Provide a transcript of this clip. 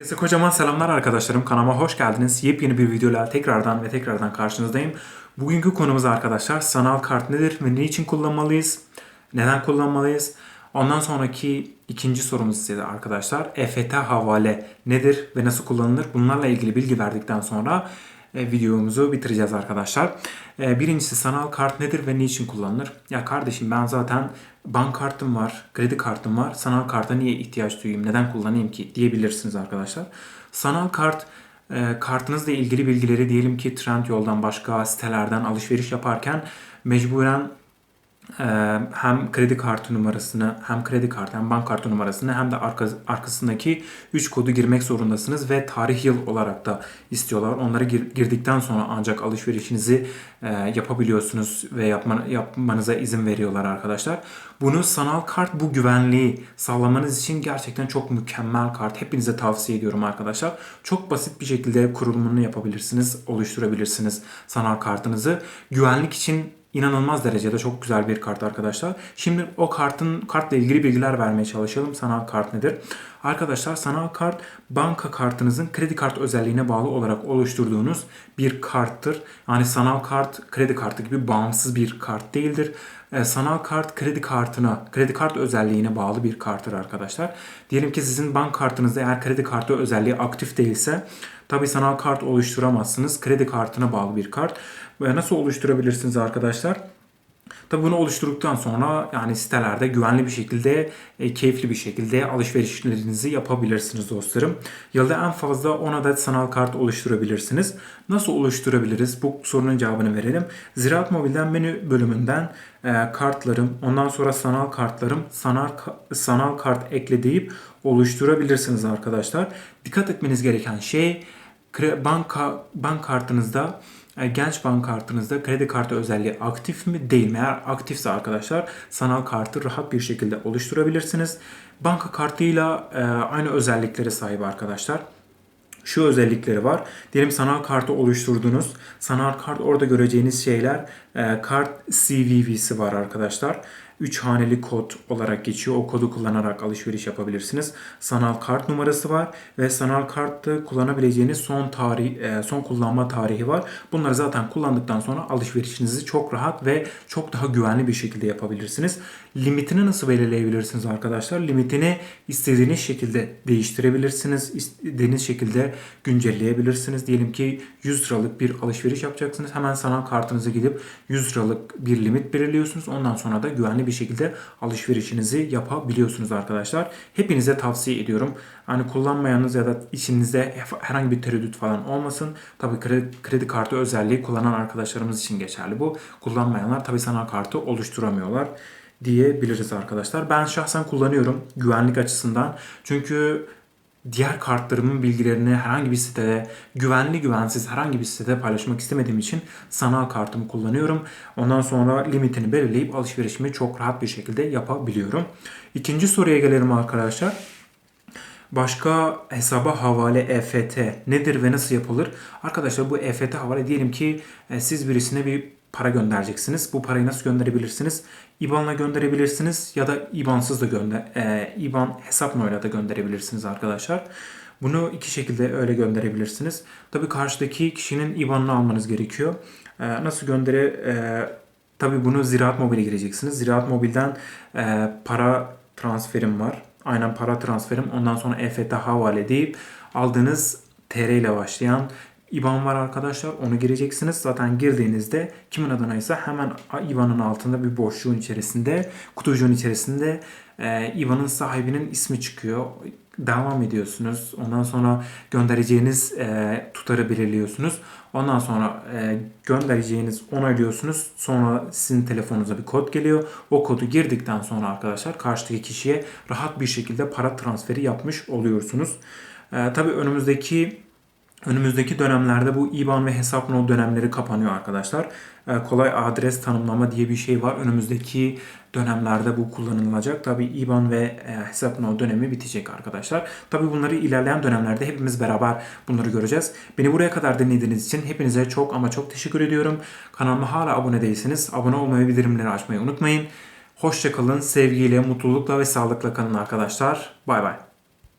Herkese kocaman selamlar arkadaşlarım. Kanalıma hoş geldiniz. Yepyeni bir videoyla tekrardan ve tekrardan karşınızdayım. Bugünkü konumuz arkadaşlar sanal kart nedir ve niçin kullanmalıyız? Neden kullanmalıyız? Ondan sonraki ikinci sorumuz ise arkadaşlar EFT havale nedir ve nasıl kullanılır? Bunlarla ilgili bilgi verdikten sonra e, videomuzu bitireceğiz arkadaşlar. E, birincisi sanal kart nedir ve niçin kullanılır? Ya kardeşim ben zaten bank kartım var, kredi kartım var. Sanal karta niye ihtiyaç duyayım, neden kullanayım ki diyebilirsiniz arkadaşlar. Sanal kart e, kartınızla ilgili bilgileri diyelim ki Trendyol'dan başka sitelerden alışveriş yaparken mecburen hem kredi kartı numarasını hem kredi kartı hem bank kartı numarasını hem de arka, arkasındaki 3 kodu girmek zorundasınız ve tarih yıl olarak da istiyorlar. Onları gir, girdikten sonra ancak alışverişinizi e, yapabiliyorsunuz ve yapma, yapmanıza izin veriyorlar arkadaşlar. Bunu sanal kart bu güvenliği sağlamanız için gerçekten çok mükemmel kart. Hepinize tavsiye ediyorum arkadaşlar. Çok basit bir şekilde kurulumunu yapabilirsiniz, oluşturabilirsiniz sanal kartınızı. Güvenlik için inanılmaz derecede çok güzel bir kart arkadaşlar. Şimdi o kartın kartla ilgili bilgiler vermeye çalışalım. Sanal kart nedir? Arkadaşlar sanal kart banka kartınızın kredi kart özelliğine bağlı olarak oluşturduğunuz bir karttır. Yani sanal kart kredi kartı gibi bağımsız bir kart değildir. E, sanal kart kredi kartına, kredi kart özelliğine bağlı bir karttır arkadaşlar. Diyelim ki sizin bank kartınızda eğer kredi kartı özelliği aktif değilse tabi sanal kart oluşturamazsınız. Kredi kartına bağlı bir kart. Ve nasıl oluşturabilirsiniz arkadaşlar? Tabi bunu oluşturduktan sonra yani sitelerde güvenli bir şekilde, e, keyifli bir şekilde alışverişlerinizi yapabilirsiniz dostlarım. Yılda en fazla 10 adet sanal kart oluşturabilirsiniz. Nasıl oluşturabiliriz? Bu sorunun cevabını verelim. Ziraat Mobil'den menü bölümünden e, kartlarım, ondan sonra sanal kartlarım, sanal, sanal kart ekle deyip oluşturabilirsiniz arkadaşlar. Dikkat etmeniz gereken şey banka bank kartınızda genç bank kartınızda kredi kartı özelliği aktif mi değil mi? Eğer aktifse arkadaşlar sanal kartı rahat bir şekilde oluşturabilirsiniz. Banka kartıyla e, aynı özelliklere sahip arkadaşlar şu özellikleri var. Diyelim sanal kartı oluşturdunuz. Sanal kart orada göreceğiniz şeyler e, kart CVV'si var arkadaşlar. 3 haneli kod olarak geçiyor. O kodu kullanarak alışveriş yapabilirsiniz. Sanal kart numarası var ve sanal kartı kullanabileceğiniz son tarih e, son kullanma tarihi var. Bunları zaten kullandıktan sonra alışverişinizi çok rahat ve çok daha güvenli bir şekilde yapabilirsiniz. Limitini nasıl belirleyebilirsiniz arkadaşlar? Limitini istediğiniz şekilde değiştirebilirsiniz. İstediğiniz şekilde güncelleyebilirsiniz. Diyelim ki 100 liralık bir alışveriş yapacaksınız. Hemen sanal kartınıza gidip 100 liralık bir limit belirliyorsunuz. Ondan sonra da güvenli bir şekilde alışverişinizi yapabiliyorsunuz arkadaşlar. Hepinize tavsiye ediyorum. Hani kullanmayanınız ya da içinizde herhangi bir tereddüt falan olmasın. Tabii kredi, kredi kartı özelliği kullanan arkadaşlarımız için geçerli bu. Kullanmayanlar tabii sanal kartı oluşturamıyorlar diyebiliriz arkadaşlar. Ben şahsen kullanıyorum güvenlik açısından. Çünkü diğer kartlarımın bilgilerini herhangi bir sitede, güvenli güvensiz herhangi bir sitede paylaşmak istemediğim için sanal kartımı kullanıyorum. Ondan sonra limitini belirleyip alışverişimi çok rahat bir şekilde yapabiliyorum. İkinci soruya gelelim arkadaşlar. Başka hesaba havale EFT nedir ve nasıl yapılır? Arkadaşlar bu EFT havale diyelim ki e, siz birisine bir para göndereceksiniz. Bu parayı nasıl gönderebilirsiniz? IBAN'la gönderebilirsiniz ya da IBAN'sız da gönder e, IBAN hesap numarayla da gönderebilirsiniz arkadaşlar. Bunu iki şekilde öyle gönderebilirsiniz. Tabi karşıdaki kişinin IBAN'ını almanız gerekiyor. E, nasıl göndere e, Tabi bunu Ziraat Mobil'e gireceksiniz. Ziraat Mobil'den e, para transferim var. Aynen para transferim. Ondan sonra EFT havale deyip aldığınız TR ile başlayan IBAN var arkadaşlar. Onu gireceksiniz. Zaten girdiğinizde kimin adına ise hemen IBAN'ın altında bir boşluğun içerisinde, kutucuğun içerisinde e, IBAN'ın sahibinin ismi çıkıyor. Devam ediyorsunuz. Ondan sonra göndereceğiniz e, tutarı belirliyorsunuz. Ondan sonra e, göndereceğiniz onaylıyorsunuz. Sonra sizin telefonunuza bir kod geliyor. O kodu girdikten sonra arkadaşlar karşıdaki kişiye rahat bir şekilde para transferi yapmış oluyorsunuz. E, tabii önümüzdeki Önümüzdeki dönemlerde bu IBAN ve hesap nol dönemleri kapanıyor arkadaşlar. Ee, kolay adres tanımlama diye bir şey var. Önümüzdeki dönemlerde bu kullanılacak. Tabi IBAN ve e, hesap nol dönemi bitecek arkadaşlar. Tabi bunları ilerleyen dönemlerde hepimiz beraber bunları göreceğiz. Beni buraya kadar dinlediğiniz için hepinize çok ama çok teşekkür ediyorum. Kanalıma hala abone değilseniz abone olmayı, bildirimleri açmayı unutmayın. Hoşçakalın, sevgiyle, mutlulukla ve sağlıkla kalın arkadaşlar. Bay bay.